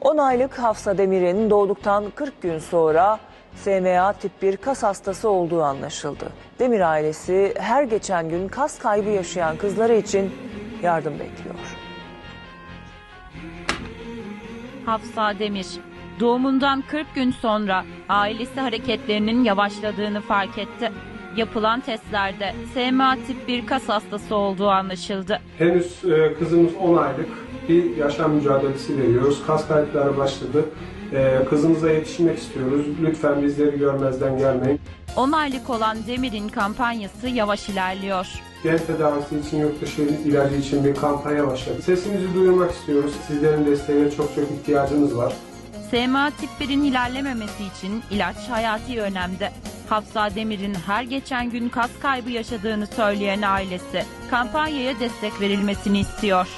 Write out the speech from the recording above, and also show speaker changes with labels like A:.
A: 10 aylık Hafsa Demir'in doğduktan 40 gün sonra SMA tip 1 kas hastası olduğu anlaşıldı. Demir ailesi her geçen gün kas kaybı yaşayan kızları için yardım bekliyor.
B: Hafsa Demir. Doğumundan 40 gün sonra ailesi hareketlerinin yavaşladığını fark etti. Yapılan testlerde SMA tip 1 kas hastası olduğu anlaşıldı.
C: Henüz e, kızımız 10 aylık bir yaşam mücadelesi veriyoruz. Kas kayıpları başladı. E, kızımıza yetişmek istiyoruz. Lütfen bizleri görmezden gelmeyin.
B: 10 aylık olan Demir'in kampanyası yavaş ilerliyor.
C: Gen tedavisi için yurt dışı ilacı için bir kampanya başladı. Sesimizi duyurmak istiyoruz. Sizlerin desteğine çok çok ihtiyacımız var.
B: SMA tip 1'in ilerlememesi için ilaç hayati önemde. Hafsa Demir'in her geçen gün kas kaybı yaşadığını söyleyen ailesi kampanyaya destek verilmesini istiyor.